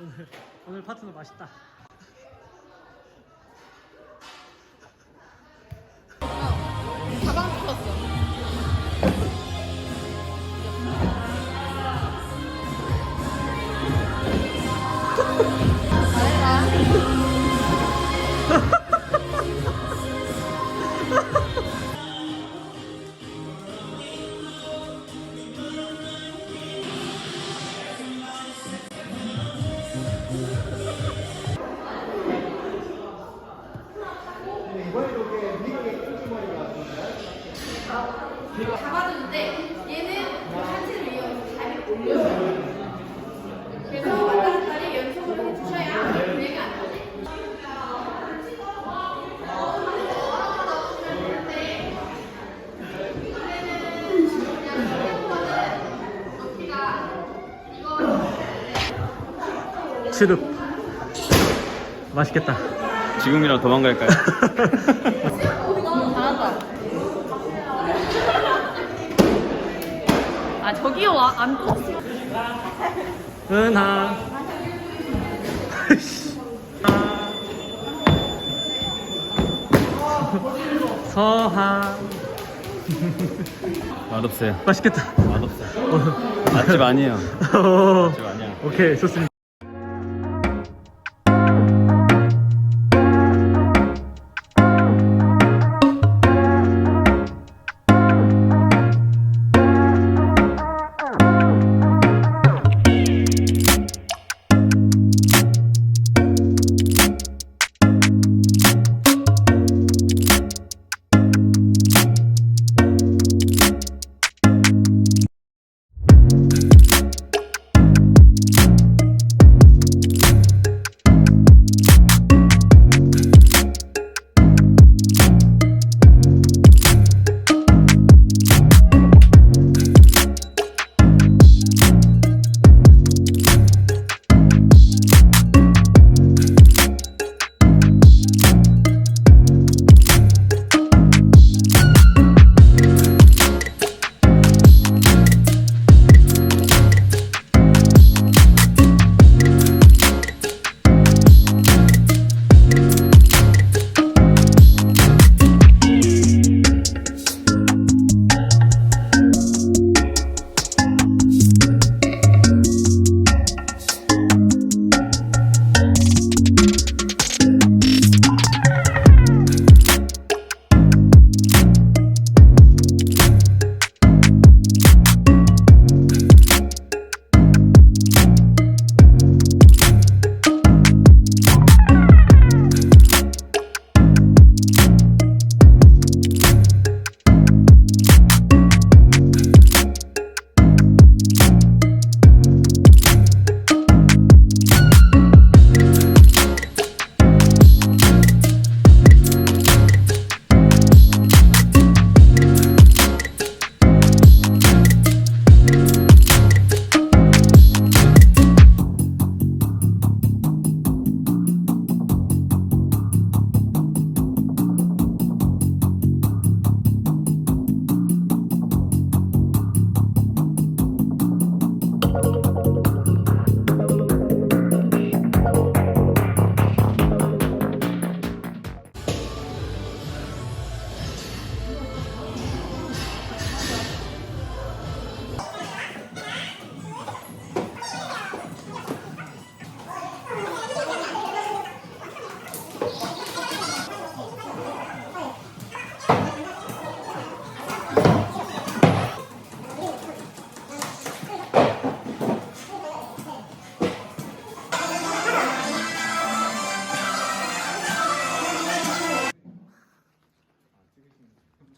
오늘 오늘 파트너 맛있다. 잡아주는데 얘는 한치를 이용해서 잘 올려줘요. 그래서 왔다 갔다를 연속으로 해주셔야 브레이크가 안 나네. 치릅. 맛있겠다. 지금이라도 도망갈까요? 잘한다. 아 저기요 와, 안 컸어. 은하. 서하. 맛없어요. 맛있겠다. 맛없어요. 맛집 아니에요. 오, 맛집 아니야. 오케이 좋습니다.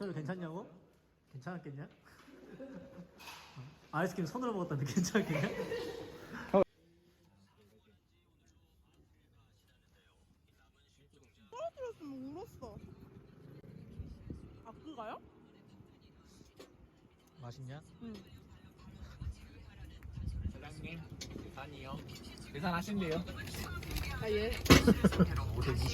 저도 괜찮냐고? 괜찮았겠냐? 어, 아이스크림 손으로 먹었다는데 괜찮았겠냐? 떨어뜨렸으면 울었어. 아, 그가요? 맛있냐? 응. 사장님 계산이요. 계산하신대요. 아, 예. 5대 20.